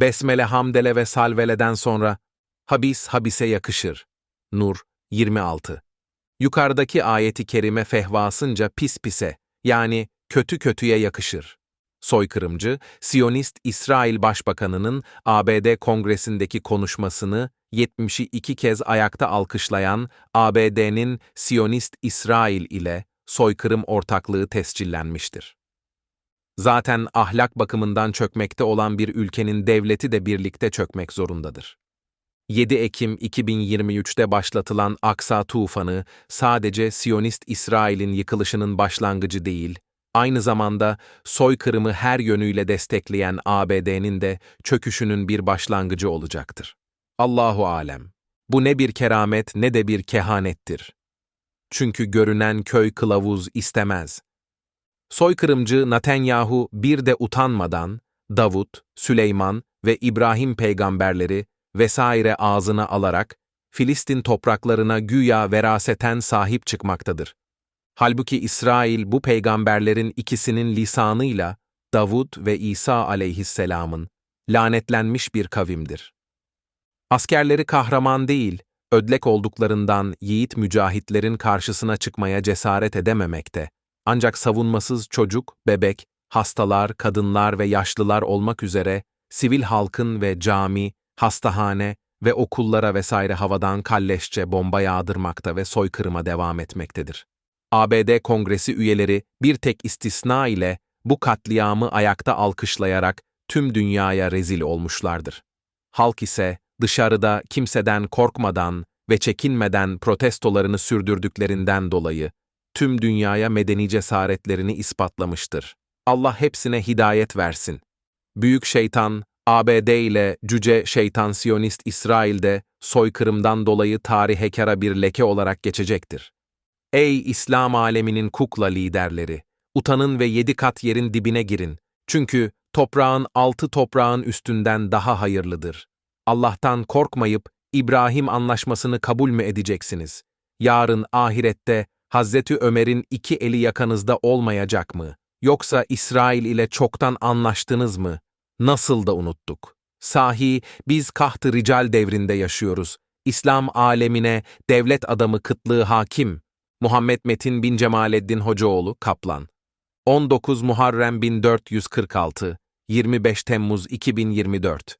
Besmele, hamdele ve salveleden sonra habis habise yakışır. Nur 26 Yukarıdaki ayeti kerime fehvasınca pis pise yani kötü kötüye yakışır. Soykırımcı, Siyonist İsrail Başbakanı'nın ABD Kongresi'ndeki konuşmasını 72 kez ayakta alkışlayan ABD'nin Siyonist İsrail ile soykırım ortaklığı tescillenmiştir. Zaten ahlak bakımından çökmekte olan bir ülkenin devleti de birlikte çökmek zorundadır. 7 Ekim 2023'te başlatılan Aksa tufanı sadece Siyonist İsrail'in yıkılışının başlangıcı değil, aynı zamanda soykırımı her yönüyle destekleyen ABD'nin de çöküşünün bir başlangıcı olacaktır. Allahu alem. Bu ne bir keramet ne de bir kehanettir. Çünkü görünen köy kılavuz istemez. Soykırımcı Netanyahu bir de utanmadan Davut, Süleyman ve İbrahim peygamberleri vesaire ağzına alarak Filistin topraklarına güya veraseten sahip çıkmaktadır. Halbuki İsrail bu peygamberlerin ikisinin lisanıyla Davud ve İsa aleyhisselamın lanetlenmiş bir kavimdir. Askerleri kahraman değil, ödlek olduklarından yiğit mücahitlerin karşısına çıkmaya cesaret edememekte. Ancak savunmasız çocuk, bebek, hastalar, kadınlar ve yaşlılar olmak üzere sivil halkın ve cami, hastahane ve okullara vesaire havadan kalleşçe bomba yağdırmakta ve soykırıma devam etmektedir. ABD Kongresi üyeleri bir tek istisna ile bu katliamı ayakta alkışlayarak tüm dünyaya rezil olmuşlardır. Halk ise dışarıda kimseden korkmadan ve çekinmeden protestolarını sürdürdüklerinden dolayı tüm dünyaya medeni cesaretlerini ispatlamıştır. Allah hepsine hidayet versin. Büyük şeytan, ABD ile cüce şeytan Siyonist İsrail'de soykırımdan dolayı tarihe kara bir leke olarak geçecektir. Ey İslam aleminin kukla liderleri! Utanın ve yedi kat yerin dibine girin. Çünkü toprağın altı toprağın üstünden daha hayırlıdır. Allah'tan korkmayıp İbrahim anlaşmasını kabul mü edeceksiniz? Yarın ahirette Hazreti Ömer'in iki eli yakanızda olmayacak mı? Yoksa İsrail ile çoktan anlaştınız mı? Nasıl da unuttuk. Sahi biz kahtı rical devrinde yaşıyoruz. İslam alemine devlet adamı kıtlığı hakim. Muhammed Metin bin Cemaleddin Hocaoğlu Kaplan 19 Muharrem 1446 25 Temmuz 2024